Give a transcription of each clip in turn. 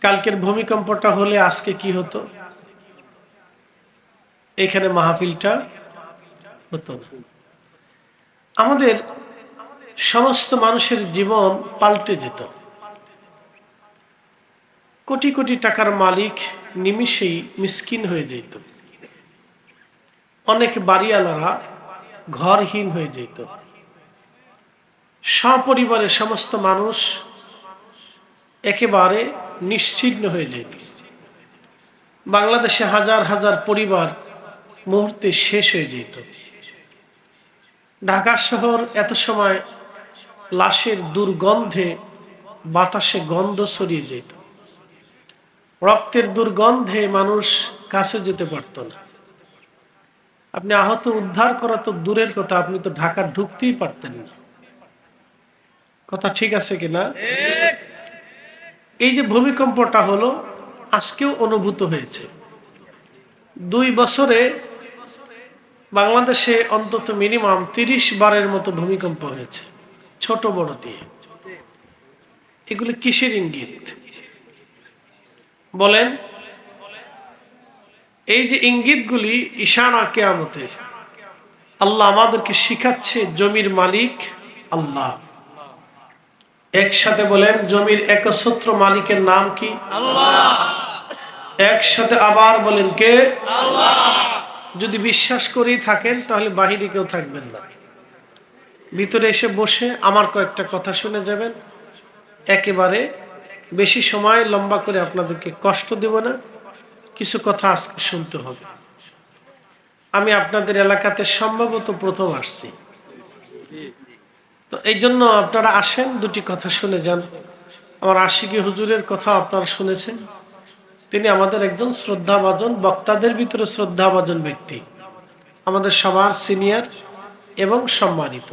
কালকের ভূমিকম্পটা হলে আজকে কি হতো? এখানে মাহফিলটা হতো আমাদের সমস্ত মানুষের জীবন পাল্টে যেত। কোটি কোটি টাকার মালিক নিমিষেই মিসকিন হয়ে যেত। অনেক বাড়িওয়ালারা ঘরহীন হয়ে যেত। সপরিবারের সমস্ত মানুষ একেবারে নিশ্চিহ্ন হয়ে যেত। বাংলাদেশে হাজার হাজার পরিবার মুহূর্তে শেষ হয়ে যেত। ঢাকা শহর এত সময় লাশের দুর্গন্ধে, বাতাসে গন্ধ ছড়িয়ে যেত। রক্তের দুর্গন্ধে মানুষ কাছে যেতে পারত না। আপনি আহত উদ্ধার করা তো দূরের কথা, আপনি তো ঢাকা ঢুকতেই পারতেন না। কথা ঠিক আছে কিনা? এই যে ভূমিকম্পটা হলো, আজকেও অনুভূত হয়েছে। দুই বছরে বাংলাদেশে অন্তত মিনিমাম তিরিশ বারের মতো ভূমিকম্প হয়েছে, ছোট বড় দিয়ে। এগুলো কিসের ইঙ্গিত? বলেন, এই যে ইঙ্গিতগুলি ঈশানা কেয়ামতের, আল্লাহ আমাদেরকে শিখাচ্ছে জমির মালিক আল্লাহ। একসাথে বলেন, জমির একছত্র মালিকের নাম কি? একসাথে আবার বলেন কে? যদি বিশ্বাস করেই থাকেন, তাহলে বাহিরে কেউ থাকবেন না। ভিতরে এসে বসে আমার কয়েকটা কথা শুনে যাবেন। একেবারে বেশি সময় লম্বা করে আপনাদেরকে কষ্ট দেব না। কিছু কথা আজকে শুনতে হবে। আমি আপনাদের এলাকাতে সম্ভবত প্রথম আসছি। তো এই জন্য আপনারা আসেন, দুটি কথা শুনে যান। আমার আশিকি হুজুরের কথা আপনারা শুনেছেন। তিনি আমাদের একজন শ্রদ্ধাভাজন, বক্তাদের ভিতরে শ্রদ্ধাভাজন ব্যক্তি। আমাদের সবার সিনিয়র এবং সম্মানিত।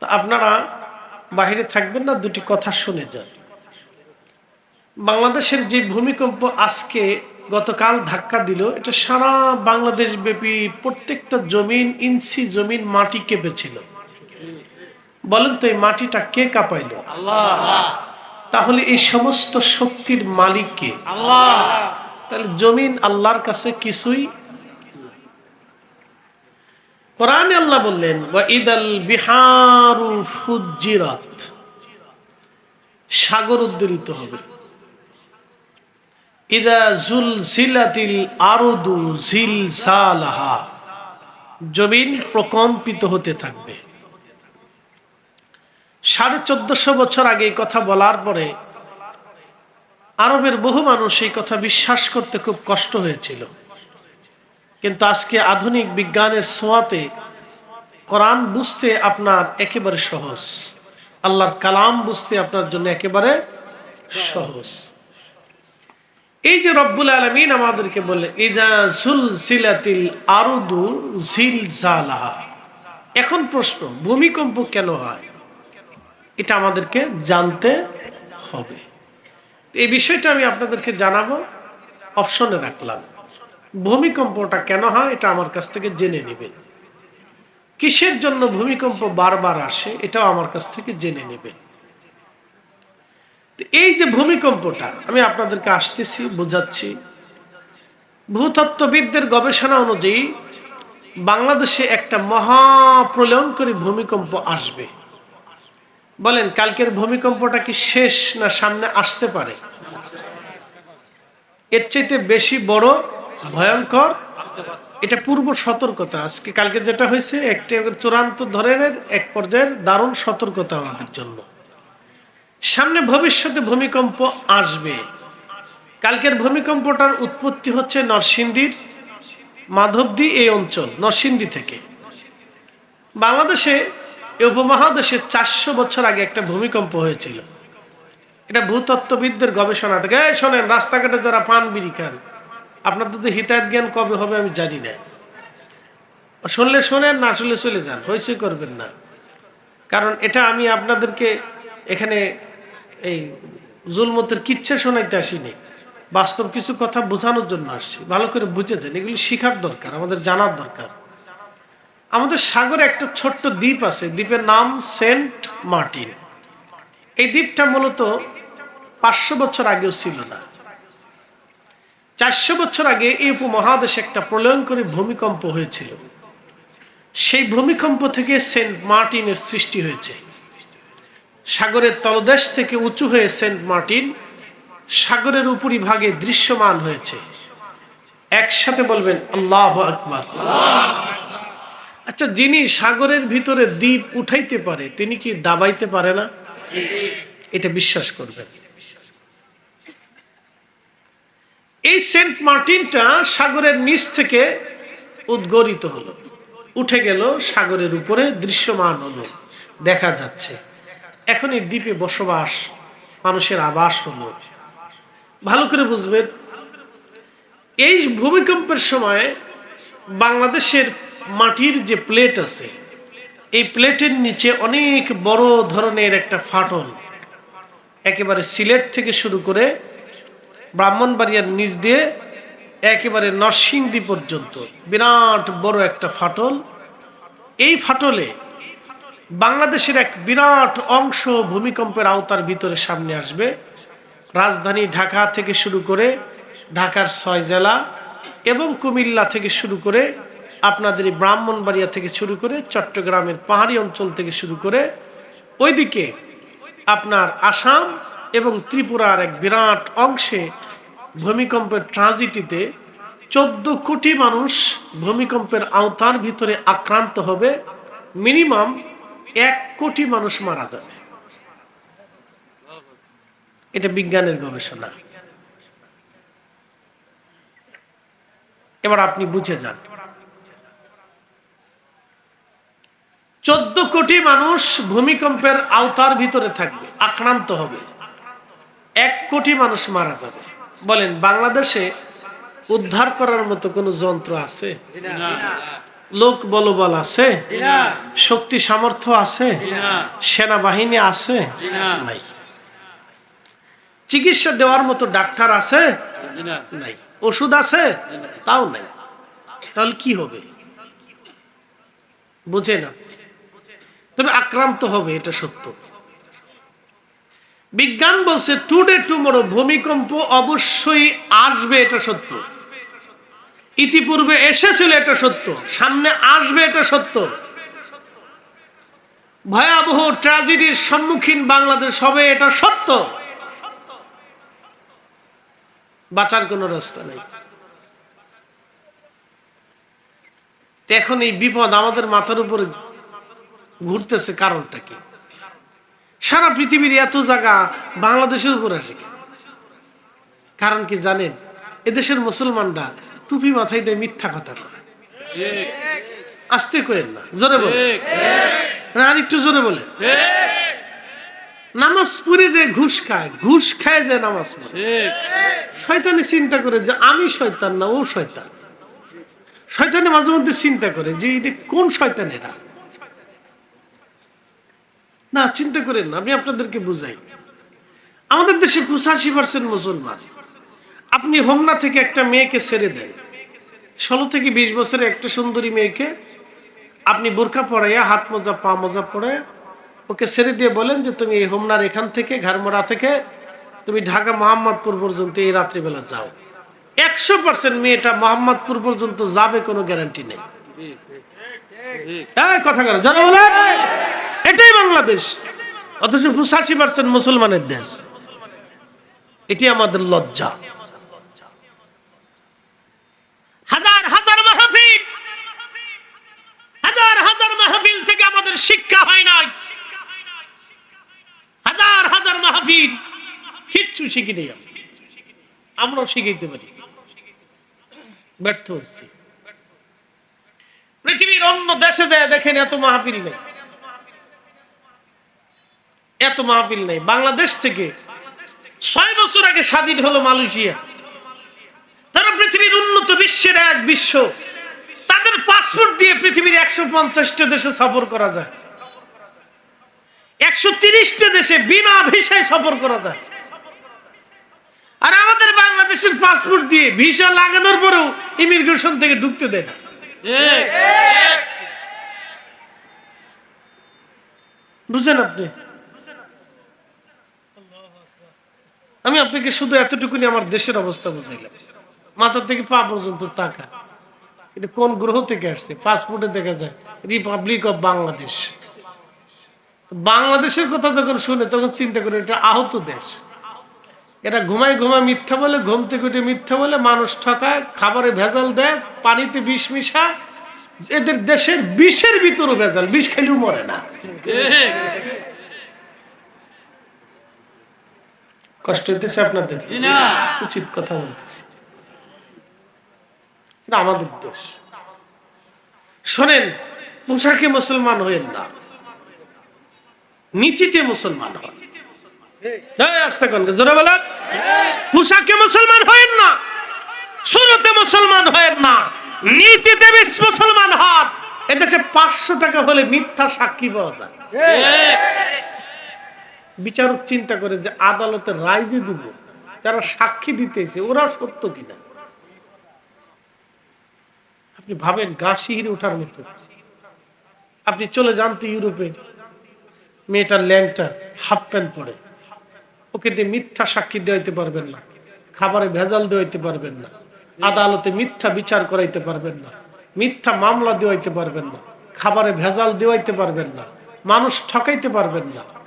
তো আপনারা বাহিরে থাকবেন না, দুটি কথা শুনে যান। বাংলাদেশের যে ভূমিকম্প আজকে গতকাল ধাক্কা দিল, এটা সারা বাংলাদেশ ব্যাপী প্রত্যেকটা জমিন, ইঞ্চি জমিন মাটি কেঁপেছিল। বলেন তো এই মাটিটা কে কাঁপাইল? তাহলে এই সমস্ত শক্তির মালিক কে? তাহলে জমিন আল্লাহর কাছে কিছুই কোরআনে আল্লাহ বললেন বিহারু সাগর উদ্ধরিত হবে। ইদা জুল জিলাতিল আরদু জিল জমিন প্রকম্পিত হতে থাকবে। সাড়ে চোদ্দশো বছর আগে এই কথা বলার পরে আরবের বহু মানুষ এই কথা বিশ্বাস করতে খুব কষ্ট হয়েছিল। কিন্তু আজকে আধুনিক বিজ্ঞানের ছোঁয়াতে কোরআন বুঝতে আপনার একেবারে সহজ। আল্লাহর কালাম বুঝতে আপনার জন্য একেবারে সহজ। এই যে রব্বুল আলমিন আমাদেরকে বলে আরুদু জিল এখন প্রশ্ন, ভূমিকম্প কেন হয়? এটা আমাদেরকে জানতে হবে। এই বিষয়টা আমি আপনাদেরকে জানাব, অপশনে রাখলাম। ভূমিকম্পটা কেন হয় এটা আমার কাছ থেকে জেনে নেবেন। কিসের জন্য ভূমিকম্প বারবার আসে এটাও আমার কাছ থেকে জেনে নেবেন। এই যে ভূমিকম্পটা, আমি আপনাদেরকে আসতেছি, বোঝাচ্ছি। ভূতত্ত্ববিদদের গবেষণা অনুযায়ী বাংলাদেশে একটা মহাপ্রলয়ঙ্করী ভূমিকম্প আসবে। বলেন, কালকের ভূমিকম্পটা কি শেষ না সামনে আসতে পারে? এর চাইতে বেশি বড়, ভয়ঙ্কর, এটা পূর্ব সতর্কতা। আজকে কালকে যেটা হয়েছে, একটি চূড়ান্ত ধরনের এক পর্যায়ের দারুণ সতর্কতা আমাদের জন্য। সামনে ভবিষ্যতে ভূমিকম্প আসবে। কালকের ভূমিকম্পটার উৎপত্তি হচ্ছে নরসিংদীর মাধবদী এই অঞ্চল, নরসিংদী থেকে। বাংলাদেশে এই উপমহাদেশে চারশো বছর আগে একটা ভূমিকম্প হয়েছিল। এটা ভূতত্ত্ববিদদের গবেষণা থেকে, এই শোনেন, রাস্তাঘাটে যারা পান বিড়ি খান আপনার তো হিতায়ত জ্ঞান কবে হবে আমি জানি না। শুনলে শোনেন, না শুনলে চলে যান হয়েছে করবেন না। কারণ এটা আমি আপনাদেরকে এখানে এই জুলমতের কিচ্ছা শোনাইতে আসিনি। বাস্তব কিছু কথা বোঝানোর জন্য আসছি। ভালো করে বুঝে যান, এগুলি শেখার দরকার, আমাদের জানার দরকার। আমাদের সাগরে একটা ছোট্ট দ্বীপ আছে, দ্বীপের নাম সেন্ট মার্টিন। এই দ্বীপটা মূলত পাঁচশো বছর আগেও ছিল না। চারশো বছর আগে এই উপমহাদেশে একটা প্রলয়ঙ্করী ভূমিকম্প হয়েছিল। সেই ভূমিকম্প থেকে সেন্ট মার্টিনের সৃষ্টি হয়েছে। সাগরের তলদেশ থেকে উঁচু হয়ে সেন্ট মার্টিন সাগরের উপরিভাগে দৃশ্যমান হয়েছে। একসাথে বলবেন, আল্লাহ আকবার। আচ্ছা যিনি সাগরের ভিতরে দ্বীপ উঠাইতে পারে, তিনি কি দাবাইতে পারে না? এটা বিশ্বাস করবেন। এই সেন্ট মার্টিনটা সাগরের নিচ থেকে উদ্গরিত হলো। উঠে গেল, সাগরের উপরে দৃশ্যমান হলো। দেখা যাচ্ছে এখন এই দ্বীপে বসবাস, মানুষের আবাস হলো। ভালো করে বুঝবেন, এই ভূমিকম্পের সময় বাংলাদেশের মাটির যে প্লেট আছে, এই প্লেটের নিচে অনেক বড় ধরনের একটা ফাটল। একেবারে সিলেট থেকে শুরু করে ব্রাহ্মণবাড়িয়ার নিচ দিয়ে একেবারে নরসিংদী পর্যন্ত বিরাট বড় একটা ফাটল। এই ফাটলে বাংলাদেশের এক বিরাট অংশ ভূমিকম্পের আওতার ভিতরে সামনে আসবে। রাজধানী ঢাকা থেকে শুরু করে ঢাকার ছয় জেলা এবং কুমিল্লা থেকে শুরু করে আপনাদের এই ব্রাহ্মণবাড়িয়া থেকে শুরু করে চট্টগ্রামের পাহাড়ি অঞ্চল থেকে শুরু করে ওইদিকে আপনার আসাম এবং ত্রিপুরার এক বিরাট অংশে ভূমিকম্পের ট্রানজিটিতে চোদ্দ কোটি মানুষ ভূমিকম্পের আওতার ভিতরে আক্রান্ত হবে। মিনিমাম এক কোটি মানুষ মারা যাবে। এটা বিজ্ঞানের গবেষণা। এবার আপনি বুঝে যান। চোদ্দ কোটি মানুষ ভূমিকম্পের আওতার ভিতরে থাকবে, আক্রান্ত হবে। এক কোটি মানুষ মারা যাবে। বলেন, বাংলাদেশে উদ্ধার করার মতো কোনো যন্ত্র আছে? লোক বলবল আছে? শক্তি সামর্থ্য আছে? সেনাবাহিনী আছে? নাই। চিকিৎসা দেওয়ার মতো ডাক্তার আছে? নাই। ওষুধ আছে? তাও নাই। তাহলে কি হবে? বুঝে আপনি তবে আক্রান্ত হবে, এটা সত্য। বিজ্ঞান বলছে টুডে টুমোরো ভূমিকম্প অবশ্যই আসবে, এটা সত্য। ইতিপূর্বে এসেছিল, এটা সত্য। সামনে আসবে, এটা সত্য। ভয়াবহ ট্র্যাজেডির সম্মুখীন বাংলাদেশ হবে, এটা সত্য। বাঁচার কোনো রাস্তা নেই। এখন এই বিপদ আমাদের মাথার উপরে ঘুরতেছে কারণটা কি? সারা পৃথিবীর এত জায়গা বাংলাদেশের উপর আসে কারণ কি জানেন, এদেশের মুসলমানরা টুপি মাথায় দিয়ে মিথ্যা কথা কয় আসতে কয়েন না, জোরে বলে আর একটু জোরে বলে নামাজ পড়ে যে ঘুষ খায় ঘুষ খায় যে নামাজ পড়ে। শয়তানি চিন্তা করে যে আমি শয়তান না, ও শয়তান। শয়তানি মাঝে মধ্যে চিন্তা করে যে এটা কোন শয়তান এরা না চিন্তা করেন না আমি আপনাদেরকে বুঝাই। আমাদের দেশে পঁচাশি পার্সেন্ট মুসলমান আপনি হোমনা থেকে একটা মেয়েকে ছেড়ে দেন। ষোলো থেকে বিশ বছরের একটা সুন্দরী মেয়েকে আপনি বোরখা পড়াইয়া হাত মোজা পা মোজা পড়ে ওকে ছেড়ে দিয়ে বলেন যে তুমি এই হোমনার এখান থেকে ঘাড়মোড়া থেকে তুমি ঢাকা মোহাম্মদপুর পর্যন্ত এই রাত্রিবেলা যাও। একশো পার্সেন্ট মেয়েটা মোহাম্মদপুর পর্যন্ত যাবে কোনো গ্যারান্টি নেই। কথা কেন? যারা বলেন। বাংলাদেশ, অথচ পঁচাশি পার্সেন্ট মুসলমানের দেশ। এটি আমাদের লজ্জা। হাজার হাজার মাহফিল, হাজার হাজার মাহফিল থেকে আমাদের শিক্ষা হয় নাই। হাজার হাজার মাহফিল, কিচ্ছু শিখি নেই আমরাও পারি। ব্যর্থ পৃথিবীর অন্য দেশে দেয় দেখেন এত মাহফিল নেই। এত মাহফিল নেই। বাংলাদেশ থেকে ছয় বছর আগে স্বাধীন হলো মালয়েশিয়া। তারা পৃথিবীর উন্নত বিশ্বের এক বিশ্ব। তাদের পাসপোর্ট দিয়ে পৃথিবীর একশো পঞ্চাশটা দেশে সফর করা যায়। একশো তিরিশটা দেশে বিনা ভিসায় সফর করা যায়। আর আমাদের বাংলাদেশের পাসপোর্ট দিয়ে ভিসা লাগানোর পরেও ইমিগ্রেশন থেকে ঢুকতে দেয় না। বুঝছেন আপনি? আমি আপনাকে শুধু এতটুকুনি আমার দেশের অবস্থা বুঝাইলাম। মাথা থেকে পা পর্যন্ত টাকা। এটা কোন গ্রহ থেকে আসছে? পাসপোর্টে দেখা যায় রিপাবলিক অফ বাংলাদেশ বাংলাদেশের কথা যখন শুনে তখন চিন্তা করে এটা আহত দেশ। এটা ঘুমায় ঘুমায় মিথ্যা বলে, ঘুম থেকে উঠে মিথ্যা বলে মানুষ ঠকায়, খাবারে ভেজাল দেয়, পানিতে বিষ মিশায়। এদের দেশের বিষের ভিতরও ভেজাল, বিষ খেলেও মরে না। কষ্ট হইতেছে আপনাদের। উচিত কথা বলতেছি। এটা আমাদের দেশ শোনেন পোশাকে মুসলমান হইেন না। নীতিতে মুসলমান হন। জোরে বলেন। পোশাকে মুসলমান হয়েন না মুসলমান হয়েন না নীতিতে বেশ মুসলমান হন। এদেশে পাঁচশো টাকা হলে মিথ্যা সাক্ষী পাওয়া যায়। বিচারক চিন্তা করে যে আদালতের রায় যে দিব, যারা সাক্ষী দিতেছে ওরা সত্য কিনা? আপনি ভাবেন গা ওঠার মতো। আপনি চলে যান তো ইউরোপে। মেয়েটার ল্যাংটা হাফ প্যান্ট পরে। ওকে দিয়ে মিথ্যা সাক্ষী দেওয়াইতে পারবেন না। খাবারে ভেজাল দেওয়াইতে পারবেন না। আদালতে মিথ্যা বিচার করাইতে পারবেন না। মিথ্যা মামলা দেওয়াইতে পারবেন না। খাবারে ভেজাল দেওয়াইতে পারবেন না। মানুষ ঠকাইতে পারবেন না।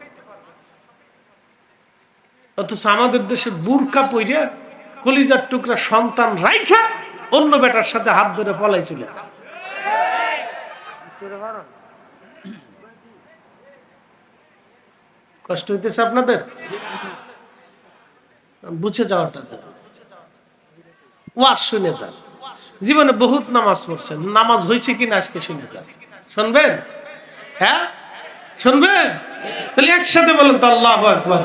অথচ আমাদের দেশে বুরকা পইরে কলিজার টুকরা সন্তান রাইখা অন্য বেটার সাথে হাত ধরে পলাই চলে কষ্ট হইতেছে আপনাদের? বুঝে যাওয়াটা ওয়াজ শুনে যান। জীবনে বহুত নামাজ পড়ছেন। নামাজ হয়েছে কিনা আজকে শুনে যান। শুনবেন? হ্যাঁ? শুনবেন? তাহলে একসাথে বলেন তো আল্লাহ একবার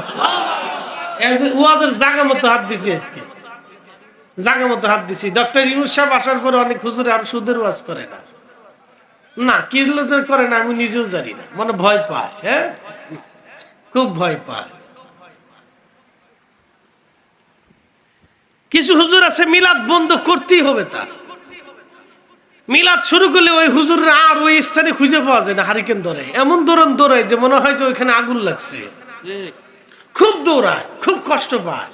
ওয়াদের জায়গা মতো হাত দিছি আজকে। জায়গা মতো হাত দিছি। ডক্টর ইউনুস সাহেব আসার পরে অনেক হুজুরে আর সুদের ওয়াজ করে না। না, কি করে না, আমি নিজেও জানি না। মানে ভয় পায় হ্যাঁ? খুব ভয় পায়। কিছু হুজুর আছে, মিলাদ বন্ধ করতেই হবে তার। মিলাদ শুরু করলে ওই হুজুর আর ওই স্থানে খুঁজে পাওয়া যায় না, হারিকেন ধরে। এমন দৌড়ন দৌড়ায় যে মনে হয় যে ওইখানে আগুন লাগছে। খুব দৌড়ায় খুব কষ্ট পায়।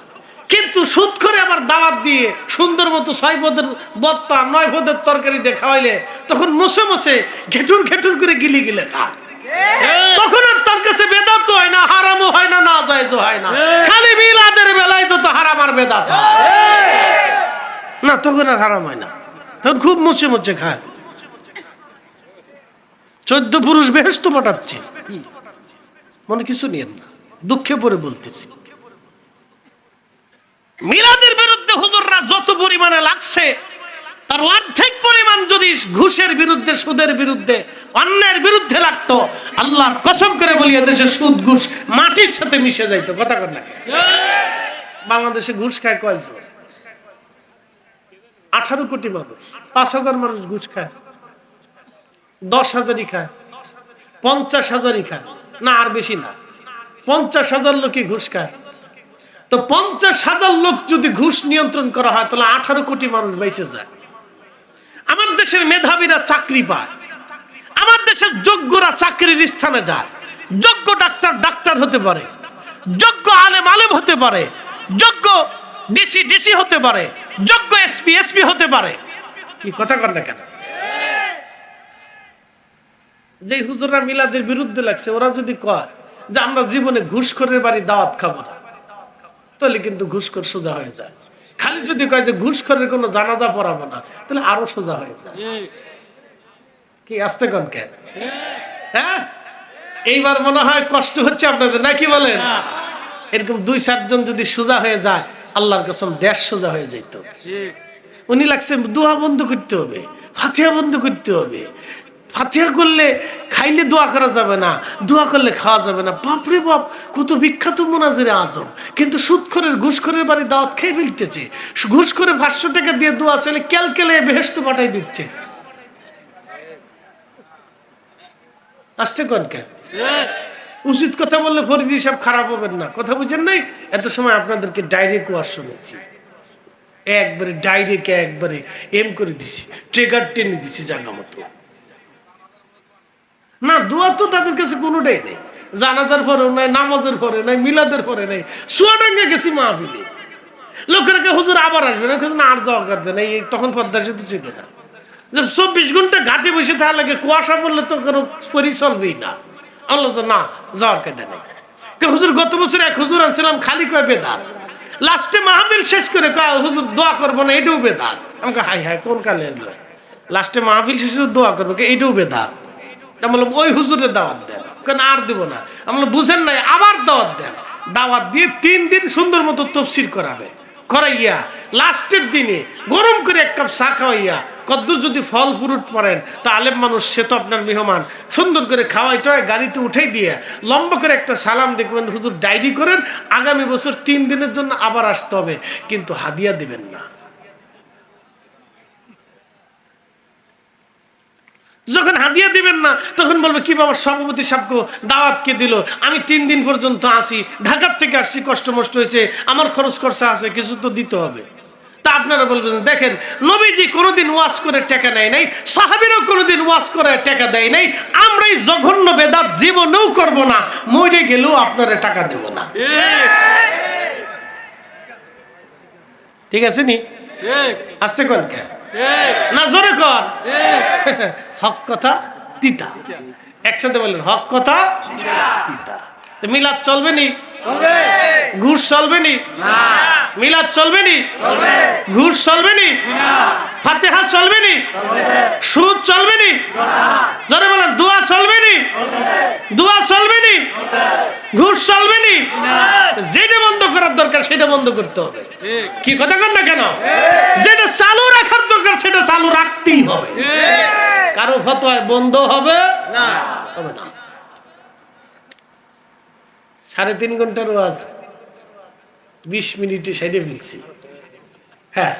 কিন্তু সুদ করে আবার দাওয়াত দিয়ে সুন্দর মতো ছয় পদের বত্তা নয় পদের তরকারি দিয়ে খাওয়াইলে তখন মুছে মুছে ঘেটুর ঘেটুর করে গিলি গিলে খায়। তখন আর তার কাছে বেদাত হয় না হারামও হয় না না যায় হয় না। খালি মিলাদের বেলায় তো তো হারাম আর বেদাত হয়। না তখন আর হারাম হয় না। তখন খুব মুছে মুছে খায়। চোদ্দ পুরুষ বেহেস্ত পাঠাচ্ছে। মনে কিছু নিয়েন না। দুঃখে পরে বলতেছি। মিলাদের বিরুদ্ধে হুজুররা যত পরিমাণে লাগছে, তার অর্ধেক পরিমাণ যদি ঘুষের বিরুদ্ধে, সুদের বিরুদ্ধে, অন্যায়ের বিরুদ্ধে লাগতো, আল্লাহর কসম করে বলি দেশে সুদ, ঘুষ মাটির সাথে মিশে যাইতো। কথা কর না বাংলাদেশে ঘুষ খায় কয়জন? আঠারো কোটি মানুষ। পাঁচ হাজার মানুষ ঘুষ খায়। দশ হাজারই খায়। পঞ্চাশ হাজারই খায়। না, আর বেশি না। পঞ্চাশ হাজার লোকই ঘুষ খায়। তো পঞ্চাশ হাজার লোক যদি ঘুষ নিয়ন্ত্রণ করা হয়, তাহলে আঠারো কোটি মানুষ বেঁচে যায়। আমার দেশের মেধাবীরা চাকরি পায়। আমার দেশের যোগ্যরা চাকরির স্থানে যায়। যোগ্য ডাক্তার ডাক্তার হতে পারে। যোগ্য আলেম আলেম হতে পারে। যোগ্য ডিসি ডিসি হতে পারে। যোগ্য এসপি এসপি হতে পারে। কি কথা কর না কেন? যে হুজুররা মিলাদের বিরুদ্ধে লাগছে, ওরা যদি কয় যে আমরা জীবনে ঘুষখোরের বাড়ি দাওয়াত খাব না। তাহলে কিন্তু ঘুষখোর সোজা হয়ে যায়। খালি যদি কয় যে ঘুষখোরের কোনো জানাজা পড়াবো না তাহলে আরও সোজা হয়ে যায়। কি আসতে কন কেন? হ্যাঁ? এইবার মনে হয় কষ্ট হচ্ছে আপনাদের নাকি বলেন? এরকম দুই চারজন যদি সোজা হয়ে যায় আল্লাহর কসম দেশ সোজা হয়ে যেত উনি লাগছে দোয়া বন্ধ করতে হবে ফাতিহা বন্ধ করতে হবে। ফাতিহা করলে খাইলে দোয়া করা যাবে না, দোয়া করলে খাওয়া যাবে না। বাপরে বাপ, কত বিখ্যাত মোনাজের আজম। কিন্তু সুদখরের ঘুষখরের বাড়ি দাওয়াত খেয়ে ফেলতেছে। ঘুষ করে পাঁচশো টাকা দিয়ে দোয়া ছেলে ক্যালকেলে বেহেস্ত পাঠাই দিচ্ছে। আসতে কন কেন উচিত কথা বললে ফরিদি সব খারাপ হবেন না। কথা বুঝেন নাই? এত সময় আপনাদেরকে ডাইরেক্ট ওয়ার শুনেছি। একবারে ডাইরেক্ট একবারে এম করে দিছি। ট্রেগার টেনে দিছি জায়গা মতো। না, দোয়া তো তাদের কাছে কোনোটাই নেই। জানাজার পরে নাই, নামাজের পরে নাই, মিলাদের পরে নাই চুয়াডাঙ্গে গেছি মাহফিলে। লোকেরা কে হুজুর আবার আসবে না? না, আর যাওয়া করতে নাই, এই তখন পদ্মা সেতু ছিল না। যে চব্বিশ ঘণ্টা ঘাটে বসে তাহলে কুয়াশা পড়লে তো কোনো পরি চলবেই না। আল্লাহ না, যাওয়ার কেদে নেই। কে হুজুর, গত বছর এক হুজুর আনছিলাম, খালি কয় বেদাত। লাস্টে মাহফিল শেষ করে কয়, হুজুর, দোয়া করব না, এটাও বেদাত। আমাকে হাই হাই কোন কালে এলো? লাস্টে মাহফিল শেষে দোয়া করব এটাও বেদাত। আমি বললাম, ওই হুজুরে দাওয়াত দেন। কেন আর দেবো না? আমি বললাম, বুঝেন নাই, আবার দাওয়াত দেন। দাওয়াত দিয়ে তিন দিন সুন্দর মতো তফসির করাবেন। করাইয়া, লাস্টের দিনে গরম করে এক কাপ চা খাওয়াইয়া, কদ্দূর যদি ফল ফ্রুট পড়েন, তা আলেম মানুষ, সে তো আপনার মেহমান, সুন্দর করে খাওয়াই টাওয়াই গাড়িতে উঠাই দিয়ে, লম্বা করে একটা সালাম দেখবেন, হুজুর ডায়েরি করেন, আগামী বছর তিন দিনের জন্য আবার আসতে হবে, কিন্তু হাদিয়া দিবেন না। যখন হাদিয়া দিবেন না তখন বলবে কি বাবা সভাপতি সাহেবকে দাওয়াত কে দিল? আমি তিন দিন পর্যন্ত আসি ঢাকার থেকে আসছি কষ্ট মষ্ট হয়েছে আমার খরচ খরচা আছে কিছু তো দিতে হবে। তা আপনারা বলবেন দেখেন নবীজি কোনোদিন ওয়াজ করে টাকা নেয় নাই সাহাবিরও কোনোদিন ওয়াজ করে টাকা দেয় নাই আমরাই জঘন্য বেদাত জীবনেও করব না মরে গেলেও আপনারা টাকা দেব না। ঠিক আছে নি? আসতে কোন কে? না জোরে কর হক কথা তিতা। একসাথে বললেন হক কথা তিতা। তো মিলাদ চলবে নি? ঘুষ চলবে নি? মিলাদ চলবে নি? ঘুষ চলবে নি? ফাতেহা চলবে নি? সুদ চলবে নি? জোরে বলেন দোয়া চলবে নি? দোয়া চলবে নি? ঘুষ চলবে নি? যেটা বন্ধ করার দরকার সেটা বন্ধ করতে হবে। কি কথা কর না কেন? যেটা চালু রাখার দরকার সেটা চালু রাখতেই হবে। কারও ফতোয়ায় বন্ধ হবে? হবে না। সাড়ে তিন ঘণ্টার ওয়াজ। বিশ মিনিটে সাইডে ফেলছি। হ্যাঁ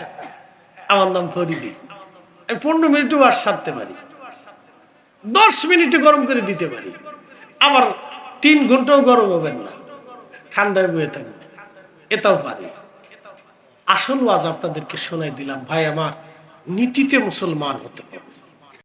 আমার নাম ফরিদি। আমি পনেরো মিনিটে ওয়াজ সারতে পারি। দশ মিনিটে গরম করে দিতে পারি। আবার তিন ঘন্টাও গরম হবেন না। ঠান্ডায় বয়ে থাকবে। এটাও পারি। আসল ওয়াজ আপনাদেরকে শোনাই দিলাম। ভাই আমার নীতিতে মুসলমান হতে হবে।